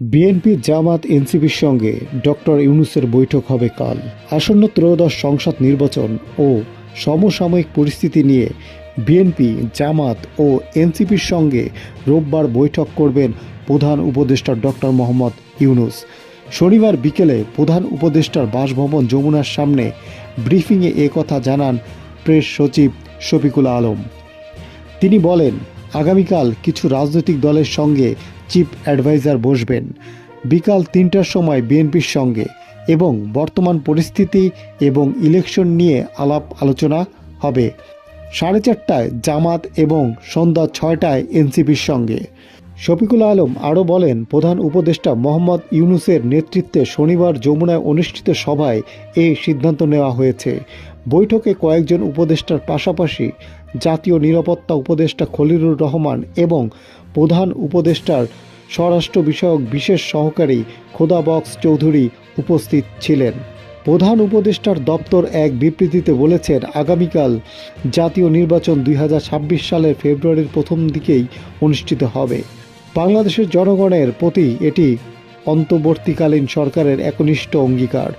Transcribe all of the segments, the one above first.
BNP জামাত এনসিপির সঙ্গে doctor ইউনুসের বৈঠক হবে কাল। আসন্ন ত্রয়োদশ সংসদ নির্বাচন ও সমসাময়িক পরিস্থিতি নিয়ে বিএনপি, জামাত ও এনসিপির সঙ্গে রোববার বৈঠক করবেন প্রধান উপদেষ্টা ডক্টর মোহাম্মদ ইউনুস। শনিবার বিকেলে প্রধান উপদেষ্টার বাসভবন যমুনার সামনে ব্রিফিংয়ে কথা জানান প্রেস সচিব শফিকুল আলম। তিনি বলেন আগামীকাল কিছু রাজনৈতিক দলের সঙ্গে চিফ অ্যাডভাইজার বসবেন। বিকাল তিনটার সময় বিএনপির সঙ্গে এবং বর্তমান পরিস্থিতি এবং ইলেকশন নিয়ে আলাপ আলোচনা হবে। সাড়ে চারটায় জামাত এবং সন্ধ্যা ছয়টায় এনসিপির সঙ্গে। শফিকুল আলম আরও বলেন, প্রধান উপদেষ্টা মোহাম্মদ ইউনুসের নেতৃত্বে শনিবার যমুনায় অনুষ্ঠিত সভায় এই সিদ্ধান্ত নেওয়া হয়েছে। বৈঠকে কয়েকজন উপদেষ্টার পাশাপাশি জাতীয় নিরাপত্তা উপদেষ্টা খলিলুর রহমান এবং প্রধান উপদেষ্টার স্বরাষ্ট্র বিষয়ক বিশেষ সহকারী খোদা বক্স চৌধুরী উপস্থিত ছিলেন। প্রধান উপদেষ্টার দপ্তর এক বিবৃতিতে বলেছেন, আগামীকাল জাতীয় নির্বাচন দুই হাজার ছাব্বিশ সালের ফেব্রুয়ারির প্রথম দিকেই অনুষ্ঠিত হবে। বাংলাদেশের জনগণের প্রতি এটি অন্তর্বর্তীকালীন সরকারের একনিষ্ঠ অঙ্গীকার।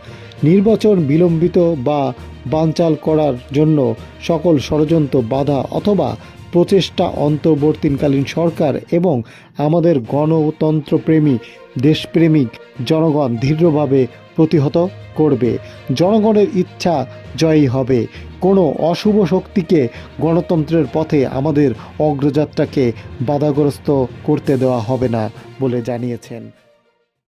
নির্বাচন বিলম্বিত বা বানচাল করার জন্য সকল ষড়যন্ত্র বাধা অথবা প্রচেষ্টা অন্তর্বর্তীকালীন সরকার এবং আমাদের গণতন্ত্রপ্রেমী, দেশপ্রেমিক জনগণ দৃঢ়ভাবে প্রতিহত করবে। জনগণের ইচ্ছা জয়ী হবে। কোনো অশুভ শক্তিকে গণতন্ত্রের পথে আমাদের অগ্রযাত্রাকে বাধাগ্রস্ত করতে দেওয়া হবে না বলে জানিয়েছেন